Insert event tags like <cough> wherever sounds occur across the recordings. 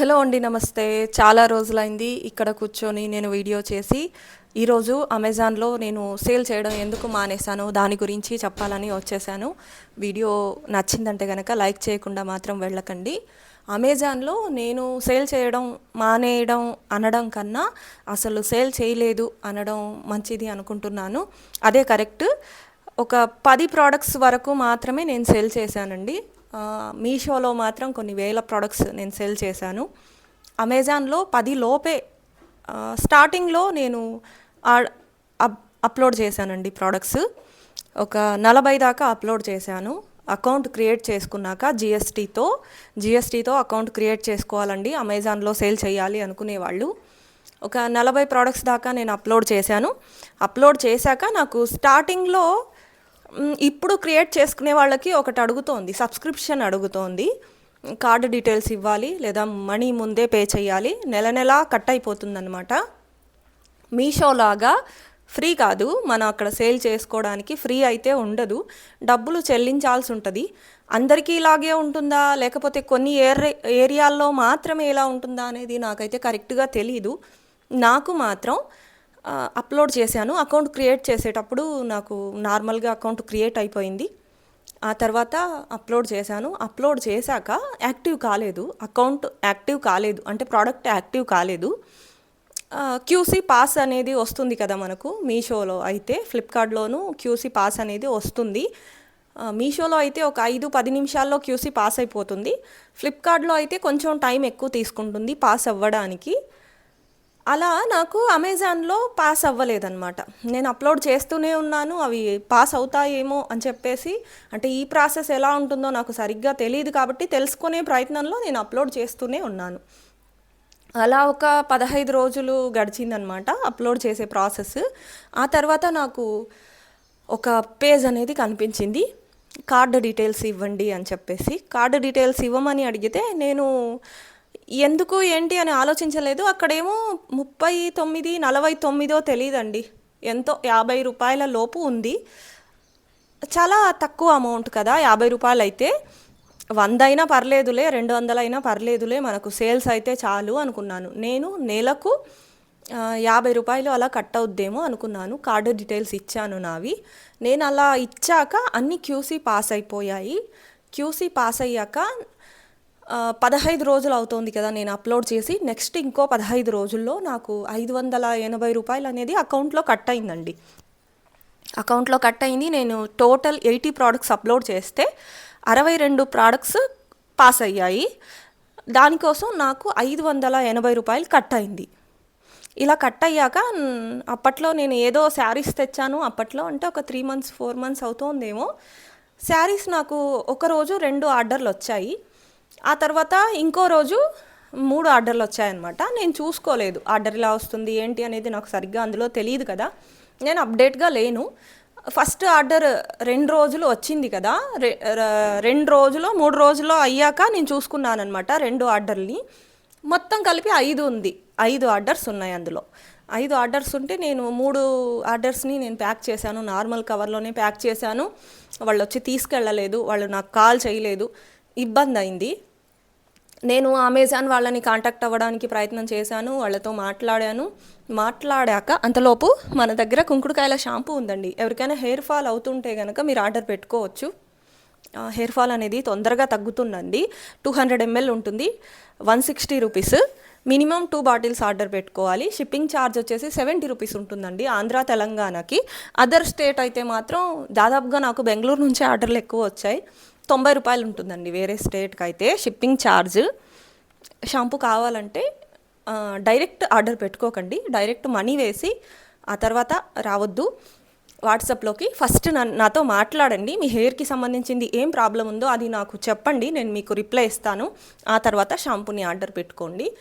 Hello అండి నమస్తే. చాలా రోజులైంది ఇక్కడ కూర్చొని నేను వీడియో చేసి ఈరోజు అమెజాన్లో నేను సేల్ చేయడం ఎందుకు మానేశాను దాని గురించి చెప్పాలని వచ్చేసాను. వీడియో నచ్చిందంటే కనుక లైక్ చేయకుండా మాత్రం వెళ్ళకండి. అమెజాన్లో నేను సేల్ చేయడం మానేయడం అనడం కన్నా అసలు సేల్ చేయలేదు అనడం మంచిది అనుకుంటున్నాను. అదే కరెక్ట్. ఒక పది ప్రోడక్ట్స్ వరకు మాత్రమే నేను సేల్ చేశానండి. మీషోలో మాత్రం కొన్ని వేల ప్రొడక్ట్స్ నేను సేల్ చేశాను. అమెజాన్లో పది లోపే స్టార్టింగ్లో నేను అప్- అప్లోడ్ చేశానండి ప్రోడక్ట్స్ ఒక నలభై దాకా అప్లోడ్ చేశాను. అకౌంట్ క్రియేట్ చేసుకున్నాక జిఎస్టీతో జిఎస్టీతో అకౌంట్ క్రియేట్ చేసుకోవాలండి. అమెజాన్లో సేల్ చేయాలి అనుకునేవాళ్ళు. ఒక నలభై ప్రోడక్ట్స్ దాకా నేను అప్లోడ్ చేశాను. అప్లోడ్ చేశాక నాకు స్టార్టింగ్లో ఇప్పుడు క్రియేట్ చేసుకునే వాళ్ళకి ఒకటి అడుగుతోంది సబ్స్క్రిప్షన్ అడుగుతోంది. కార్డు డీటెయిల్స్ ఇవ్వాలి లేదా మనీ ముందే పే చేయాలి. నెల నెల కట్ అయిపోతుందన్నమాట. మీషో లాగా ఫ్రీ కాదు మనం అక్కడ సేల్ చేసుకోవడానికి ఫ్రీ అయితే ఉండదు. డబ్బులు చెల్లించాల్సి ఉంటుంది. అందరికీ ఇలాగే ఉంటుందా? లేకపోతే కొన్ని ఏరి ఏరియాల్లో మాత్రమే ఇలా ఉంటుందా అనేది నాకైతే కరెక్ట్గా తెలీదు. నాకు మాత్రం అప్లోడ్ చేశాను. అకౌంట్ క్రియేట్ చేసేటప్పుడు నాకు నార్మల్గా అకౌంట్ క్రియేట్ అయిపోయింది. ఆ తర్వాత అప్లోడ్ చేశాను. అప్లోడ్ చేశాక యాక్టివ్ కాలేదు. అకౌంట్ యాక్టివ్ కాలేదు. అంటే ప్రోడక్ట్ యాక్టివ్ కాలేదు. క్యూసీ పాస్ అనేది వస్తుంది కదా మనకు మీషోలో అయితే. ఫ్లిప్కార్ట్లోనూ క్యూసీ పాస్ అనేది వస్తుంది. మీషోలో అయితే ఒక ఐదు పది నిమిషాల్లో క్యూసీ పాస్ అయిపోతుంది. ఫ్లిప్కార్ట్లో అయితే కొంచెం టైం ఎక్కువ తీసుకుంటుంది పాస్ అవ్వడానికి. అలా నాకు అమెజాన్లో పాస్ అవ్వలేదన్నమాట. నేను అప్లోడ్ చేస్తూనే ఉన్నాను అవి పాస్ అవుతాయేమో అని చెప్పేసి అంటే ఈ ప్రాసెస్ ఎలా ఉంటుందో నాకు సరిగ్గా తెలియదు కాబట్టి తెలుసుకునే ప్రయత్నంలో నేను అప్లోడ్ చేస్తూనే ఉన్నాను. అలా ఒక పదహైదు రోజులు గడిచిందనమాట అప్లోడ్ చేసే ప్రాసెస్. ఆ తర్వాత నాకు ఒక పేజ్ అనేది కనిపించింది కార్డు డీటెయిల్స్ ఇవ్వండి అని చెప్పేసి. కార్డు డీటెయిల్స్ ఇవ్వమని అడిగితే నేను ఎందుకు ఏంటి అని ఆలోచించలేదు. అక్కడేమో ముప్పై తొమ్మిది నలభై తొమ్మిదో తెలియదండి ఎంతో యాభై రూపాయల లోపు ఉంది. చాలా తక్కువ అమౌంట్ కదా యాభై రూపాయలు అయితే వంద అయినా పర్లేదులే రెండు వందలైనా పర్లేదులే మనకు సేల్స్ అయితే చాలు అనుకున్నాను. నేను నెలకు యాభై రూపాయలు అలా కట్ అవుద్దేమో అనుకున్నాను. కార్డు డీటెయిల్స్ ఇచ్చాను నావి. నేను అలా ఇచ్చాక అన్ని క్యూసీ పాస్ అయిపోయాయి. క్యూసీ పాస్ అయ్యాక పదహైదు రోజులు అవుతోంది కదా నేను అప్లోడ్ చేసి నెక్స్ట్ ఇంకో పదహైదు రోజుల్లో నాకు ఐదు వందల ఎనభై రూపాయలు అనేది అకౌంట్లో కట్ అయిందండి. అకౌంట్లో కట్ అయింది నేను టోటల్ ఎయిటీ ప్రోడక్ట్స్ అప్లోడ్ చేస్తే అరవై రెండు ప్రోడక్ట్స్ పాస్ అయ్యాయి. దానికోసం నాకు ఐదు వందల ఎనభై రూపాయలు కట్ అయింది. ఇలా కట్ అయ్యాక అప్పట్లో నేను ఏదో శారీస్ తెచ్చాను అప్పట్లో అంటే ఒక త్రీ మంత్స్ ఫోర్ మంత్స్ అవుతోందేమో. శారీస్ నాకు ఒక రోజు రెండు ఆర్డర్లు వచ్చాయి. ఆ తర్వాత ఇంకో రోజు మూడు ఆర్డర్లు వచ్చాయన్నమాట. నేను చూసుకోలేదు. ఆర్డర్ ఇలా వస్తుంది ఏంటి అనేది నాకు సరిగ్గా అందులో తెలియదు కదా. నేను అప్డేట్గా లేను. ఫస్ట్ ఆర్డర్ రెండు రోజులు వచ్చింది కదా. రె- రెండు రోజులు మూడు రోజులు అయ్యాక నేను చూసుకున్నాను అనమాట రెండు ఆర్డర్ని. మొత్తం కలిపి ఐదు ఉంది. ఐదు ఆర్డర్స్ ఉన్నాయి అందులో. ఐదు ఆర్డర్స్ ఉంటే నేను మూడు ఆర్డర్స్ని నేను ప్యాక్ చేశాను. నార్మల్ కవర్లోనే ప్యాక్ చేశాను. వాళ్ళు వచ్చి తీసుకెళ్ళలేదు. వాళ్ళు నాకు కాల్ చేయలేదు. ఇబ్బంది అయింది నేను అమెజాన్ వాళ్ళని కాంటాక్ట్ అవ్వడానికి ప్రయత్నం చేశాను వాళ్ళతో మాట్లాడాను. మాట్లాడాక అంతలోపు మన దగ్గర కుంకుడుకాయల షాంపూ ఉందండి. ఎవరికైనా హెయిర్ ఫాల్ అవుతుంటే కనుక మీరు ఆర్డర్ పెట్టుకోవచ్చు. హెయిర్ ఫాల్ అనేది తొందరగా తగ్గుతుందండి. టూ హండ్రెడ్ ఎంఎల్ ఉంటుంది. One sixty rupees. Minimum two bottles order పెట్టుకోవాలి. షిప్పింగ్ ఛార్జ్ వచ్చేసి సెవెంటీ రూపీస్ ఉంటుందండి ఆంధ్ర తెలంగాణకి. అదర్ స్టేట్ అయితే మాత్రం దాదాపుగా నాకు బెంగళూరు నుంచే ఆర్డర్లు ఎక్కువ వచ్చాయి. తొంభై రూపాయలు ఉంటుందండి వేరే స్టేట్కి అయితే షిప్పింగ్ ఛార్జ్ షాంపూ కావాలంటే డైరెక్ట్ ఆర్డర్ పెట్టుకోకండి. డైరెక్ట్ మనీ వేసి ఆ తర్వాత రావద్దు. వాట్సాప్లోకి ఫస్ట్ నా- నాతో మాట్లాడండి. మీ హెయిర్కి సంబంధించింది ఏం ప్రాబ్లం ఉందో అది నాకు చెప్పండి. నేను మీకు రిప్లై ఇస్తాను. ఆ తర్వాత షాంపూని ఆర్డర్ పెట్టుకోండి.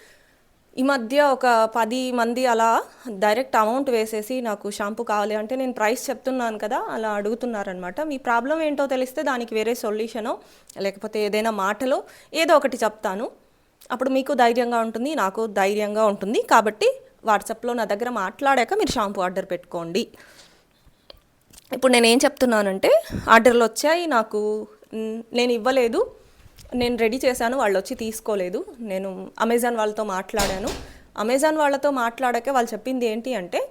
ఈ మధ్య ఒక పది మంది అలా డైరెక్ట్ అమౌంట్ వేసేసి నాకు షాంపూ కావాలి అంటే నేను ప్రైస్ చెప్తున్నాను కదా అలా అడుగుతున్నారనమాట మీ ప్రాబ్లం ఏంటో తెలిస్తే దానికి వేరే సొల్యూషనో లేకపోతే ఏదైనా మాటలో ఏదో ఒకటి చెప్తాను. అప్పుడు మీకు ధైర్యంగా ఉంటుంది నాకు ధైర్యంగా ఉంటుంది. కాబట్టి వాట్సాప్లో నా దగ్గర మాట్లాడాక మీరు షాంపూ ఆర్డర్ పెట్టుకోండి. ఇప్పుడు నేను ఏం చెప్తున్నానంటే ఆర్డర్లు వచ్చాయి నాకు నేను ఇవ్వలేదు. నేను రెడీ చేశాను వాళ్ళు వచ్చి తీసుకోలేదు. నేను అమెజాన్ వాళ్ళతో మాట్లాడాను. అమెజాన్ వాళ్ళతో మాట్లాడాక వాళ్ళు చెప్పింది ఏంటి అంటే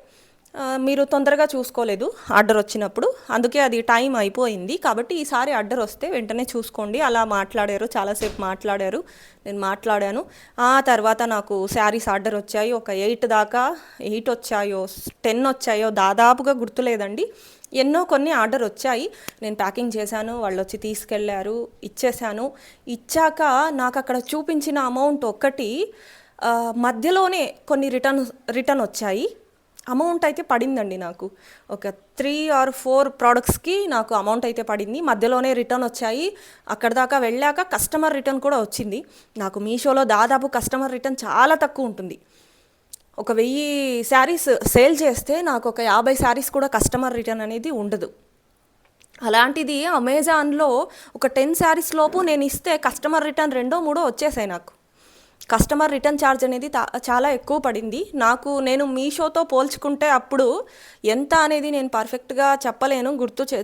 మీరు తొందరగా చూసుకోలేదు ఆర్డర్ వచ్చినప్పుడు. అందుకే అది టైం అయిపోయింది. కాబట్టి ఈసారి ఆర్డర్ వస్తే వెంటనే చూసుకోండి. అలా మాట్లాడారు చాలాసేపు మాట్లాడారు. నేను మాట్లాడాను. ఆ తర్వాత నాకు శారీస్ ఆర్డర్ వచ్చాయి. ఒక ఎయిట్ దాకా ఎయిట్ వచ్చాయో టెన్ వచ్చాయో దాదాపుగా గుర్తులేదండి. ఎన్నో కొన్ని ఆర్డర్ వచ్చాయి. నేను ప్యాకింగ్ చేశాను వాళ్ళు వచ్చి తీసుకెళ్ళారు ఇచ్చేశాను. ఇచ్చాక నాకు అక్కడ చూపించిన అమౌంట్ ఒక్కటి మధ్యలోనే కొన్ని రిటర్న్ రిటర్న్ వచ్చాయి. అమౌంట్ అయితే పడిందండి నాకు. ఒక త్రీ ఆర్ ఫోర్ ప్రోడక్ట్స్కి నాకు అమౌంట్ అయితే పడింది. మధ్యలోనే రిటర్న్ వచ్చాయి. అక్కడ దాకా వెళ్ళాక కస్టమర్ రిటర్న్ కూడా వచ్చింది. నాకు మీషోలో దాదాపు కస్టమర్ రిటర్న్ చాలా తక్కువ ఉంటుంది. ఒక వెయ్యి శారీస్ సేల్ చేస్తే నాకు ఒక యాభై శారీస్ కూడా కస్టమర్ రిటర్న్ అనేది ఉండదు. అలాంటిది అమెజాన్లో ఒక టెన్ శారీస్ లోపు నేను ఇస్తే కస్టమర్ రిటర్న్ రెండో మూడో వచ్చేసాయి నాకు. కస్టమర్ రిటర్న్ ఛార్జ్ అనేది చాలా ఎక్కువ పడింది. నాకు నేను మీషోతో పోల్చుకుంటే అప్పుడు ఎంత అనేది నేను పర్ఫెక్ట్గా చెప్పలేను. గుర్తు చే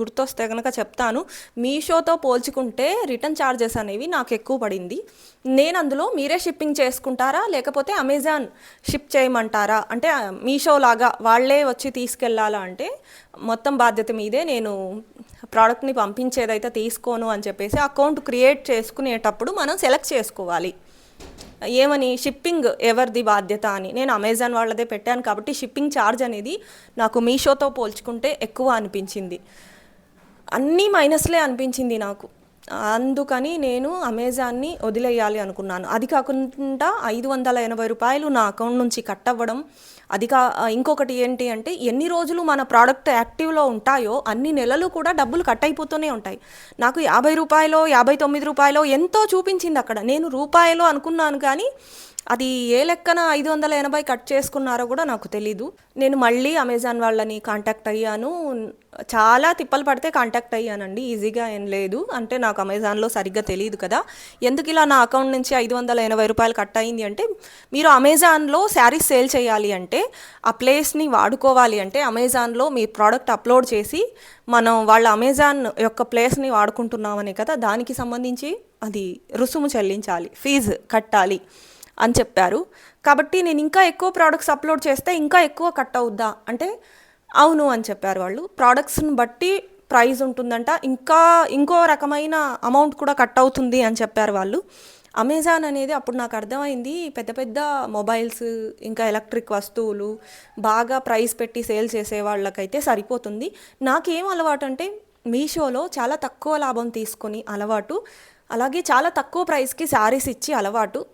గుర్తొస్తే కనుక చెప్తాను. మీషోతో పోల్చుకుంటే రిటర్న్ ఛార్జెస్ అనేవి నాకు ఎక్కువ పడింది. నేను అందులో మీరే షిప్పింగ్ చేసుకుంటారా? లేకపోతే అమెజాన్ షిప్ చేయమంటారా? అంటే మీషో లాగా వాళ్ళే వచ్చి తీసుకెళ్ళాలా అంటే మొత్తం బాధ్యత మీదే నేను ప్రోడక్ట్ని పంపించేదైతే తీసుకోను అని చెప్పేసి అకౌంట్ క్రియేట్ చేసుకునేటప్పుడు మనం సెలెక్ట్ చేసుకోవాలి. ఏమని? షిప్పింగ్ ఎవరిది బాధ్యత అని. నేను అమెజాన్ వాళ్ళదే పెట్టాను కాబట్టి షిప్పింగ్ ఛార్జ్ అనేది నాకు మీషోతో పోల్చుకుంటే ఎక్కువ అనిపించింది. అన్నీ మైనస్లే అనిపించింది నాకు. అందుకని నేను అమెజాన్ని వదిలేయాలి అనుకున్నాను. అది కాకుండా ఐదు వందల ఎనభై రూపాయలు నా అకౌంట్ నుంచి కట్ అవ్వడం అది కా ఇంకొకటి ఏంటి అంటే ఎన్ని రోజులు మన ప్రోడక్ట్ యాక్టివ్లో ఉంటాయో అన్ని నెలలు కూడా డబ్బులు కట్ అయిపోతూనే ఉంటాయి. నాకు యాభై రూపాయలు యాభై తొమ్మిది రూపాయలు ఎంతో చూపించింది అక్కడ. నేను రూపాయలు అనుకున్నాను కానీ అది ఏ లెక్కన ఐదు వందల ఎనభై కట్ చేసుకున్నారో కూడా నాకు తెలీదు. నేను మళ్ళీ అమెజాన్ వాళ్ళని కాంటాక్ట్ అయ్యాను. చాలా తిప్పలు పడితే కాంటాక్ట్ అయ్యానండి. ఈజీగా ఏం లేదు. అంటే నాకు అమెజాన్లో సరిగ్గా తెలియదు కదా. ఎందుకు ఇలా నా అకౌంట్ నుంచి ఐదు వందల ఎనభై రూపాయలు కట్ అయింది అంటే మీరు అమెజాన్లో శారీస్ సేల్ చేయాలి అంటే ఆ ప్లేస్ని వాడుకోవాలి అంటే అమెజాన్లో మీ ప్రోడక్ట్ అప్లోడ్ చేసి మనం వాళ్ళ అమెజాన్ యొక్క ప్లేస్ని వాడుకుంటున్నామని కదా దానికి సంబంధించి అది రుసుము చెల్లించాలి ఫీజు కట్టాలి అని చెప్పారు. కాబట్టి నేను ఇంకా ఎక్కువ ప్రోడక్ట్స్ అప్లోడ్ చేస్తే ఇంకా ఎక్కువ కట్ అవుద్దా అంటే అవును అని చెప్పారు వాళ్ళు. ప్రోడక్ట్స్ని బట్టి ప్రైజ్ ఉంటుందంట ఇంకా ఇంకో రకమైన అమౌంట్ కూడా కట్ అవుతుంది అని చెప్పారు వాళ్ళు. అమెజాన్ అనేది అప్పుడు నాకు అర్థమైంది పెద్ద పెద్ద మొబైల్స్ ఇంకా ఎలక్ట్రిక్ వస్తువులు బాగా ప్రైస్ పెట్టి సేల్ చేసే వాళ్ళకైతే సరిపోతుంది. నాకేం అలవాటు అంటే మీషోలో చాలా తక్కువ లాభం తీసుకొని అలవాటు అలాగే చాలా తక్కువ ప్రైస్కి శారీస్ ఇచ్చి అలవాటు.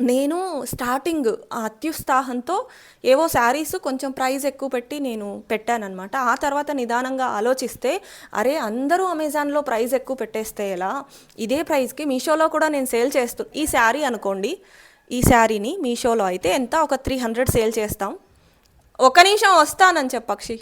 నేను స్టార్టింగ్ అత్యుత్సాహంతో ఏవో శారీస్ కొంచెం ప్రైస్ ఎక్కువ పెట్టి నేను పెట్టానన్నమాట. ఆ తర్వాత నిదానంగా ఆలోచిస్తే అరే అందరూ అమెజాన్లో ప్రైస్ ఎక్కువ పెట్టేస్తే ఎలా? ఇదే ప్రైస్కి మీషోలో కూడా నేను సేల్ చేస్తూ ఈ శారీ అనుకోండి. ఈ శారీని మీషోలో అయితే ఎంత? ఒక త్రీ హండ్రెడ్ సేల్ చేస్తాం. ఒక నిమిషం వస్తానని చెప్పక్షి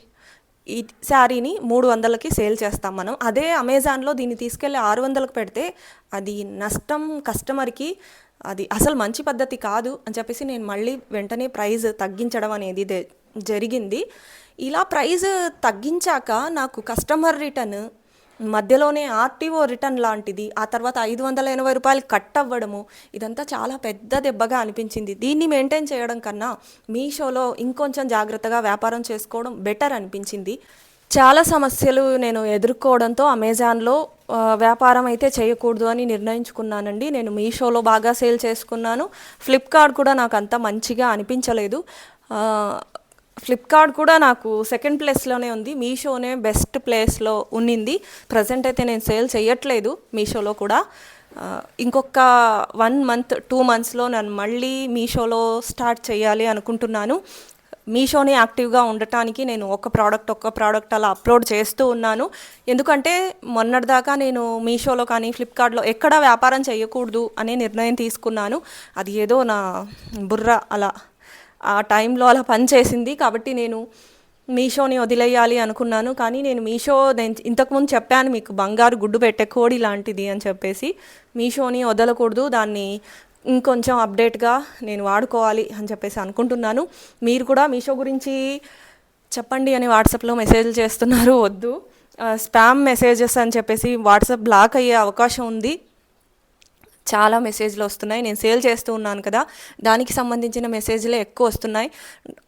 ఈ శారీని మూడు వందలకి సేల్ చేస్తాం మనం. అదే అమెజాన్లో దీన్ని తీసుకెళ్ళి ఆరు వందలకు పెడితే అది నష్టం కస్టమర్కి అది అసలు మంచి పద్ధతి కాదు అని చెప్పేసి నేను మళ్ళీ వెంటనే ప్రైజ్ తగ్గించడం అనేది జరిగింది. ఇలా ప్రైజ్ తగ్గించాక నాకు కస్టమర్ రిటర్న్ మధ్యలోనే ఆర్టీఓ రిటర్న్ లాంటిది ఆ తర్వాత ఐదు వందల ఎనభై రూపాయలు కట్ అవ్వడము ఇదంతా చాలా పెద్ద దెబ్బగా అనిపించింది. దీన్ని మెయింటైన్ చేయడం కన్నా మీషోలో ఇంకొంచెం జాగ్రత్తగా వ్యాపారం చేసుకోవడం బెటర్ అనిపించింది. చాలా సమస్యలు నేను ఎదుర్కోవడంతో అమెజాన్లో వ్యాపారం అయితే చేయకూడదు అని నిర్ణయించుకున్నానండి. నేను మీషోలో బాగా సేల్ చేసుకున్నాను. ఫ్లిప్కార్ట్ కూడా నాకు అంత మంచిగా అనిపించలేదు. ఫ్లిప్కార్ట్ కూడా నాకు సెకండ్ ప్లేస్లోనే ఉంది. మీషోనే బెస్ట్ ప్లేస్లో ఉన్నింది. ప్రజెంట్ అయితే నేను సేల్ చేయట్లేదు మీషోలో కూడా. ఇంకొక వన్ మంత్ టూ మంత్స్లో నేను మళ్ళీ మీషోలో స్టార్ట్ చేయాలి అనుకుంటున్నాను. మీషోని యాక్టివ్గా ఉండటానికి నేను ఒక ప్రోడక్ట్ ఒక్క ప్రోడక్ట్ అలా అప్లోడ్ చేస్తూ ఉన్నాను. ఎందుకంటే మొన్నటిదాకా నేను మీషోలో కానీ ఫ్లిప్కార్ట్లో ఎక్కడ వ్యాపారం చేయకూడదు అనే నిర్ణయం తీసుకున్నాను. అది ఏదో నా బుర్ర అలా ఆ టైంలో అలా పనిచేసింది. కాబట్టి నేను మీషోని వదిలేయాలి అనుకున్నాను. కానీ నేను మీషో నేను ఇంతకుముందు చెప్పాను మీకు బంగారు గుడ్డు పెట్టే కోడి లాంటిది అని చెప్పేసి. మీషోని వదలకూడదు. దాన్ని ఇంకొంచెం అప్డేట్గా నేను వాడుకోవాలి అని చెప్పేసి అనుకుంటున్నాను. మీరు కూడా మీషో గురించి చెప్పండి అని వాట్సాప్లో మెసేజ్లు చేస్తున్నారు వద్దు. స్పామ్ మెసేజెస్ అని చెప్పేసి వాట్సాప్ బ్లాక్ అయ్యే అవకాశం ఉంది. చాలా మెసేజ్లు వస్తున్నాయి. నేను సేల్ చేస్తూ ఉన్నాను కదా. దానికి సంబంధించిన మెసేజ్లే ఎక్కువ వస్తున్నాయి.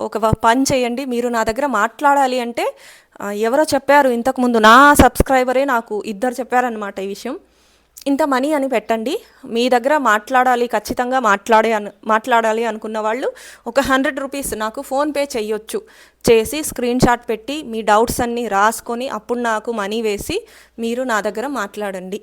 ఒక పని చేయండి. మీరు నా దగ్గర మాట్లాడాలి అంటే ఎవరో చెప్పారు ఇంతకుముందు నా సబ్స్క్రైబరే నాకు ఇద్దరు చెప్పారనమాట ఈ విషయం. ఇంత మనీ అని పెట్టండి. మీ దగ్గర మాట్లాడాలి ఖచ్చితంగా మాట్లాడే అను మాట్లాడాలి అనుకున్న వాళ్ళు ఒక హండ్రెడ్ రూపీస్ నాకు ఫోన్పే చేయొచ్చు చేసి స్క్రీన్ షాట్ పెట్టి మీ డౌట్స్ అన్నీ రాసుకొని అప్పుడు నాకు మనీ వేసి మీరు నా దగ్గర మాట్లాడండి.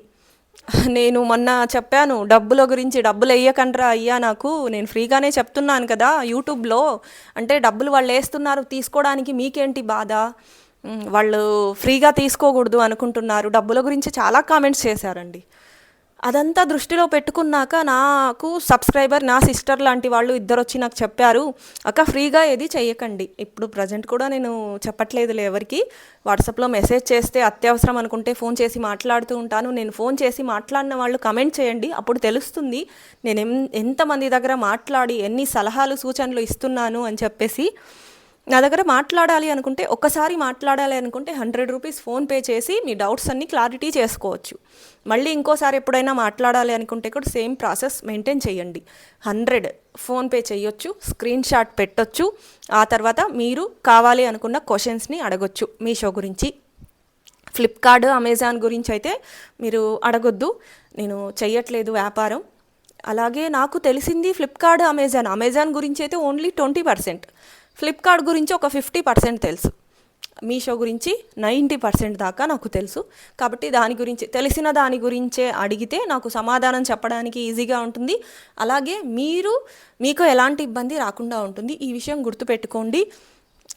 నేను మొన్న చెప్పాను డబ్బుల గురించి డబ్బులు వేయకండ్రా అయ్యా నాకు. నేను ఫ్రీగానే చెప్తున్నాను కదా యూట్యూబ్లో. అంటే డబ్బులు వాళ్ళు వేస్తున్నారు తీసుకోవడానికి మీకేంటి బాధ? వాళ్ళు ఫ్రీగా తీసుకోకూడదు అనుకుంటున్నారు. డబ్బుల గురించి చాలా కామెంట్స్ చేశారండి. అదంతా దృష్టిలో పెట్టుకున్నాక నాకు సబ్స్క్రైబర్ నా సిస్టర్ లాంటి వాళ్ళు ఇద్దరు వచ్చి నాకు చెప్పారు అక్క ఫ్రీగా ఏది చెయ్యకండి. ఇప్పుడు ప్రజెంట్ కూడా నేను చెప్పట్లేదులే ఎవరికి. వాట్సాప్లో మెసేజ్ చేస్తే అత్యవసరం అనుకుంటే ఫోన్ చేసి మాట్లాడుతూ ఉంటాను. నేను ఫోన్ చేసి మాట్లాడిన వాళ్ళు కమెంట్ చేయండి. అప్పుడు తెలుస్తుంది నేను ఎం ఎంతమంది దగ్గర మాట్లాడి ఎన్ని సలహాలు సూచనలు ఇస్తున్నాను అని చెప్పేసి నా దగ్గర మాట్లాడాలి అనుకుంటే ఒక్కసారి మాట్లాడాలి అనుకుంటే హండ్రెడ్ రూపీస్ ఫోన్పే చేసి మీ డౌట్స్ అన్నీ క్లారిటీ చేసుకోవచ్చు. మళ్ళీ ఇంకోసారి ఎప్పుడైనా మాట్లాడాలి అనుకుంటే కూడా సేమ్ ప్రాసెస్ మెయింటైన్ చేయండి. హండ్రెడ్ ఫోన్పే చేయొచ్చు స్క్రీన్ షాట్ పెట్టొచ్చు ఆ తర్వాత మీరు కావాలి అనుకున్న క్వశ్చన్స్ని అడగొచ్చు మీ షో గురించి. ఫ్లిప్కార్ట్ అమెజాన్ గురించి అయితే మీరు అడగొద్దు నేను చెయ్యట్లేదు వ్యాపారం. అలాగే నాకు తెలిసింది ఫ్లిప్కార్ట్ అమెజాన్ అమెజాన్ గురించి అయితే ఓన్లీ ట్వంటీ పర్సెంట్ ఫ్లిప్కార్ట్ గురించి ఒక ఫిఫ్టీ పర్సెంట్ తెలుసు. మీషో గురించి నైంటీ పర్సెంట్ దాకా నాకు తెలుసు. కాబట్టి దాని గురించి తెలిసిన దాని గురించే అడిగితే నాకు సమాధానం చెప్పడానికి ఈజీగా ఉంటుంది. అలాగే మీరు మీకు ఎలాంటి ఇబ్బంది రాకుండా ఉంటుంది. ఈ విషయం గుర్తుపెట్టుకోండి.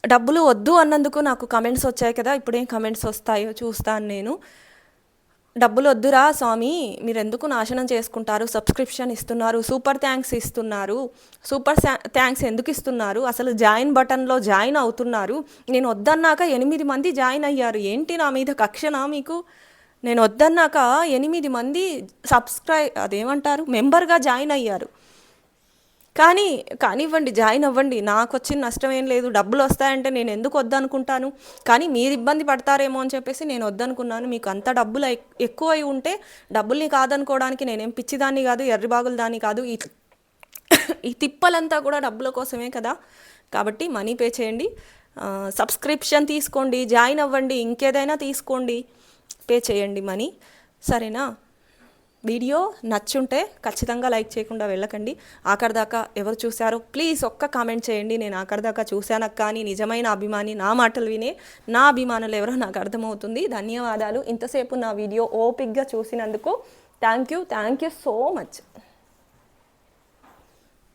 డబ్బులు వద్దు అన్నందుకు నాకు కమెంట్స్ వచ్చాయి కదా. ఇప్పుడేం కమెంట్స్ వస్తాయో చూస్తాను నేను. డబ్బులు వద్దురా స్వామి మీరు ఎందుకు నాశనం చేసుకుంటారు? సబ్స్క్రిప్షన్ ఇస్తున్నారు సూపర్ థ్యాంక్స్ ఇస్తున్నారు. సూపర్ థ్యాంక్స్ ఎందుకు ఇస్తున్నారు? అసలు జాయిన్ బటన్లో జాయిన్ అవుతున్నారు. నేను వద్దన్నాక ఎనిమిది మంది జాయిన్ అయ్యారు. ఏంటి నా మీద కక్షనా మీకు? నేను వద్దన్నాక ఎనిమిది మంది సబ్స్క్రై అదేమంటారు? మెంబర్గా జాయిన్ అయ్యారు. కానీ కానివ్వండి జాయిన్ అవ్వండి. నాకు వచ్చిన నష్టం ఏం లేదు. డబ్బులు వస్తాయంటే నేను ఎందుకు వద్దనుకుంటాను? కానీ మీరు ఇబ్బంది పడతారేమో అని చెప్పేసి నేను వద్దనుకున్నాను. మీకు అంత డబ్బులు ఎక్కువ అయి ఉంటే డబ్బుల్ని కాదనుకోవడానికి నేనేం పిచ్చిదాన్ని కాదు ఎర్రిబాగుల దాన్ని కాదు. ఈ <coughs> ఈ తిప్పలంతా కూడా డబ్బుల కోసమే కదా. కాబట్టి మనీ పే చేయండి. సబ్స్క్రిప్షన్ తీసుకోండి. జాయిన్ అవ్వండి. ఇంకేదైనా తీసుకోండి. పే చేయండి మనీ. సరేనా? వీడియో నచ్చుంటే ఖచ్చితంగా లైక్ చేయకుండా వెళ్ళకండి. ఆఖరిదాకా ఎవరు చూశారో ప్లీజ్ ఒక్క కామెంట్ చేయండి. నేను ఆఖరిదాకా చూశానక్క కానీ నిజమైన అభిమాని నా మాటలు వినే నా అభిమానులు ఎవరో నాకు అర్థమవుతుంది. ధన్యవాదాలు. ఇంతసేపు నా వీడియో ఓపిక్గా చూసినందుకు thank you. Thank you so much.